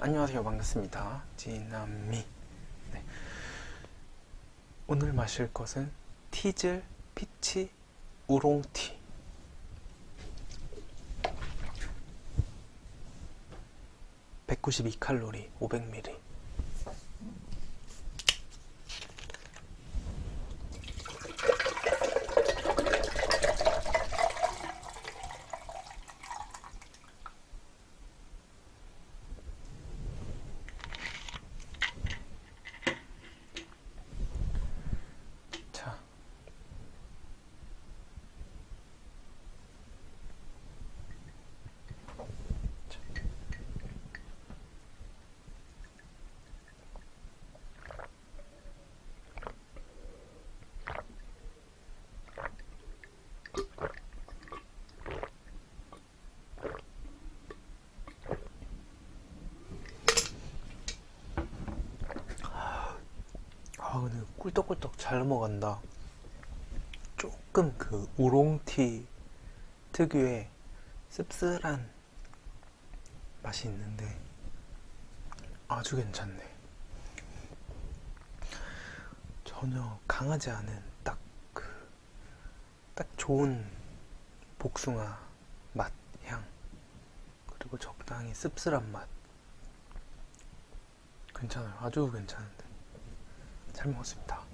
안녕하세요. 반갑습니다. 진남미. 네. 오늘 마실 것은 티즐 피치 우롱티. (192 칼로리) (500ml) 자. 아 근데 꿀떡꿀떡 잘 넘어간다. 조금 그 우롱티 특유의 씁쓸한 맛이 있는데 아주 괜찮네. 전혀 강하지 않은 딱 그, 딱 좋은 복숭아 맛, 향. 그리고 적당히 씁쓸한 맛. 괜찮아요. 아주 괜찮은데. 잘 먹었습니다.